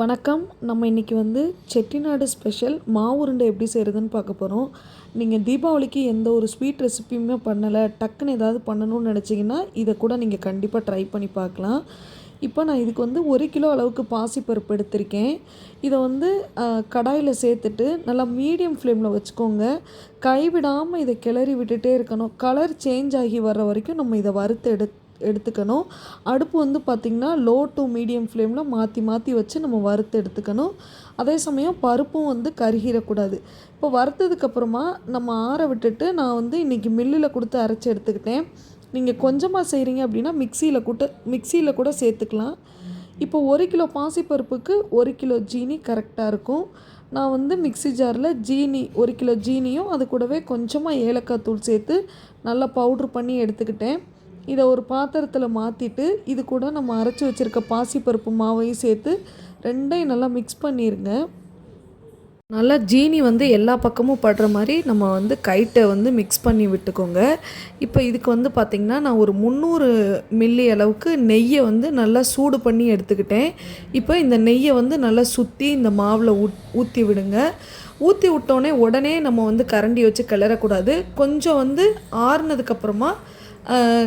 வணக்கம். நம்ம இன்றைக்கி வந்து செட்டிநாடு ஸ்பெஷல் மாவு உருண்டை எப்படி செய்கிறதுன்னு பார்க்க போகிறோம் நீங்கள் தீபாவளிக்கு எந்த ஒரு ஸ்வீட் ரெசிப்பியுமே பண்ணலை டக்குன்னு ஏதாவது பண்ணணும்னு நினச்சிங்கன்னா இதை கூட நீங்கள் கண்டிப்பாக ட்ரை பண்ணி பார்க்கலாம். இப்போ நான் இதுக்கு வந்து ஒரு கிலோ அளவுக்கு பாசிப்பருப்பு எடுத்திருக்கேன். இதை வந்து கடாயில் சேர்த்துட்டு நல்லா மீடியம் ஃப்ளேமில் வச்சுக்கோங்க. கைவிடாமல் இதை கிளறி விட்டுட்டே இருக்கணும். கலர் சேஞ்ச் ஆகி வர்ற வரைக்கும் நம்ம இதை வறுத்து எடுத்து எடுத்துக்கணும். அடுப்பு வந்து பார்த்திங்கன்னா லோ டு மீடியம் ஃப்ளேமில் மாற்றி மாற்றி வச்சு நம்ம வறுத்து எடுத்துக்கணும். அதே சமயம் பருப்பும் வந்து கருகிடக்கூடாது இப்போ வறுத்ததுக்கப்புறமா நம்ம ஆற விட்டுட்டு நான் வந்து இன்றைக்கி மில்லில் கொடுத்து அரைச்சி எடுத்துக்கிட்டேன். நீங்கள் கொஞ்சமாக செய்கிறீங்க அப்படின்னா மிக்சியில் கூட்ட மிக்சியில் கூட சேர்த்துக்கலாம். இப்போ ஒரு கிலோ பாசிப்பருப்புக்கு ஒரு கிலோ ஜீனி கரெக்டாக இருக்கும். நான் வந்து மிக்சி ஜாரில் ஜீனி ஒரு கிலோ ஜீனியும் அது கூடவே கொஞ்சமாக ஏலக்காய் தூள் சேர்த்து நல்லா பவுட்ரு பண்ணி எடுத்துக்கிட்டேன். இதை ஒரு பாத்திரத்தில் மாற்றிட்டு இது கூட நம்ம அரைச்சி வச்சுருக்க பாசிப்பருப்பு மாவையும் சேர்த்து ரெண்டையும் நல்லா மிக்ஸ் பண்ணிடுங்க நல்லா ஜீனி வந்து எல்லா பக்கமும் படுற மாதிரி நம்ம வந்து கைட்டை வந்து மிக்ஸ் பண்ணி விட்டுக்கோங்க. இப்போ இதுக்கு வந்து பார்த்திங்கன்னா நான் ஒரு முந்நூறு மில்லி அளவுக்கு நெய்யை வந்து நல்லா சூடு பண்ணி எடுத்துக்கிட்டேன். இப்போ இந்த நெய்யை வந்து நல்லா சுற்றி இந்த மாவில் ஊத் ஊற்றி விடுங்க. ஊற்றி விட்டோடனே உடனே நம்ம வந்து கரண்டி வச்சு கிளறக்கூடாது. கொஞ்சம் வந்து ஆறுனதுக்கப்புறமா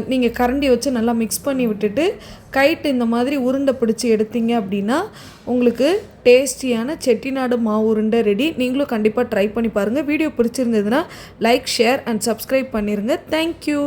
நீங்கள் கரண்டி வச்சு நல்லா மிக்ஸ் பண்ணி விட்டுட்டு கைட்டு இந்த மாதிரி உருண்டை பிடிச்சி எடுத்தீங்க அப்படின்னா உங்களுக்கு டேஸ்டியான செட்டிநாடு மாவு உருண்டை ரெடி நீங்களும் கண்டிப்பாக ட்ரை பண்ணி பாருங்கள் வீடியோ பிடிச்சிருந்ததுன்னா லைக் ஷேர் அண்ட் சப்ஸ்கிரைப் பண்ணிடுங்க தேங்க்யூ